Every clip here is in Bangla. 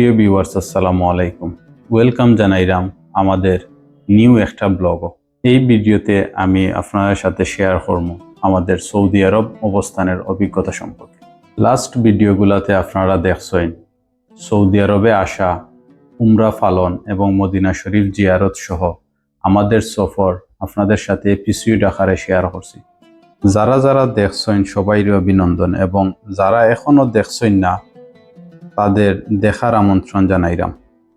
প্রিয় ভিউয়ার্স আসসালামু আলাইকুম। ওয়েলকাম জানাইরাম আমাদের নিউ একটা ব্লগ এই ভিডিওতে আমি আপনাদের সাথে শেয়ার করব আমাদের সৌদি আরব অবস্থানের অভিজ্ঞতা সম্পর্কে। লাস্ট ভিডিওগুলোতে আপনারা দেখছেন, সৌদি আরবে আসা, উমরা ফালন এবং মদিনা শরীফ জিয়ারত সহ আমাদের সফর আপনাদের সাথে পিসিউ আকারে শেয়ার করছি। যারা যারা দেখছেন, সবাইরই অভিনন্দন এবং যারা এখনও দেখছেন না তাদের দেখার আমন্ত্রণ জানাইলাম।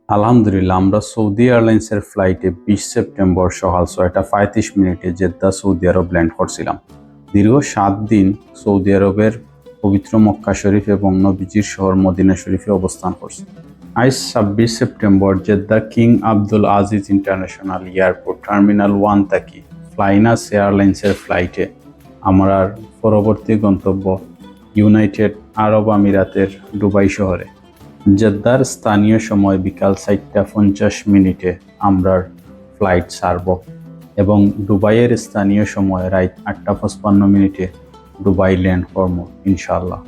আলহামদুলিল্লাহ, আমরা সৌদি এয়ারলাইন্সের ফ্লাইটে বিশ সেপ্টেম্বর সকাল ছয়টা পঁয়ত্রিশ মিনিটে জেদ্দা সৌদি আরব ল্যান্ড করছিলাম। দীর্ঘ সাত দিন সৌদি আরবের পবিত্র মক্কা শরীফ এবং নবীজির শহর মদিনা শরীফে অবস্থান করছে। আজ ছাব্বিশ September, Jeddah King Abdul Aziz international airport terminal one থাকি ফ্লাইনাস এয়ারলাইন্সের ফ্লাইটে আমার পরবর্তী গন্তব্য ইউনাইটেড আরব আমিরাতের দুবাই শহরে। জেদ্দার স্থানীয় সময় বিকাল চারটা পঞ্চাশ মিনিটে আমরা ফ্লাইট ছাড়ব এবং দুবাইয়ের স্থানীয় সময় রাত আটটা পঁচপান্ন মিনিটে দুবাই ল্যান্ড কর্ম ইনশাল্লাহ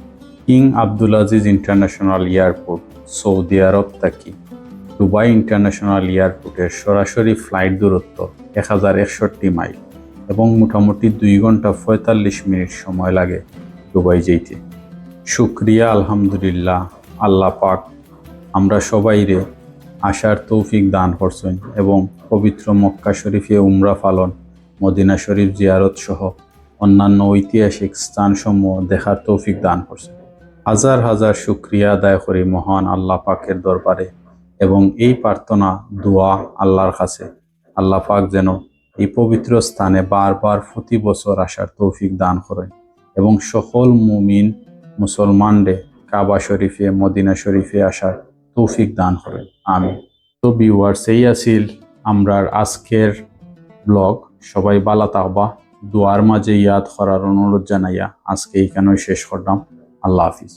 King Abdul Aziz international airport, Saudi Arab থাকি। দুবাই ইন্টারন্যাশনাল এয়ারপোর্টের সরাসরি ফ্লাইট দূরত্ব এক হাজার একষট্টি মাইল এবং মোটামুটি দুই ঘণ্টা পঁয়তাল্লিশ মিনিট সময় লাগে। দুবাই যেতে শুক্রিয়া, আলহামদুলিল্লাহ, আল্লাহ পাক, আমরা সবাইরে আশার তৌফিক দান করছেন এবং পবিত্র মক্কা শরীফে উমরা পালন, মদিনা শরীফ জিয়ারত সহ অন্যান্য ঐতিহাসিক স্থানসমূহ দেখার তৌফিক দান করছেন। হাজার হাজার শুক্রিয়া আদায় করি মহান আল্লাহ পাকের দরবারে এবং এই প্রার্থনা, দোয়া আল্লাহর কাছে। আল্লাহ পাক যেন এই পবিত্র স্থানে বারবার প্রতি বছর আসার তৌফিক দান করেন। এবং সকল মুমিন মুসলমানদের কাবা শরীফে, মদিনা শরীফে আসার তৌফিক দান করেন। আমি তো ভিউয়ার্স এই আছিল আমরার আজকের ব্লগ। সবাই বালা তাহবা দুয়ার মাঝে ইয়াদ করার অনুরোধ জানাইয়া আজকে এইখানেও শেষ করলাম। আল্লাহ হাফিজ।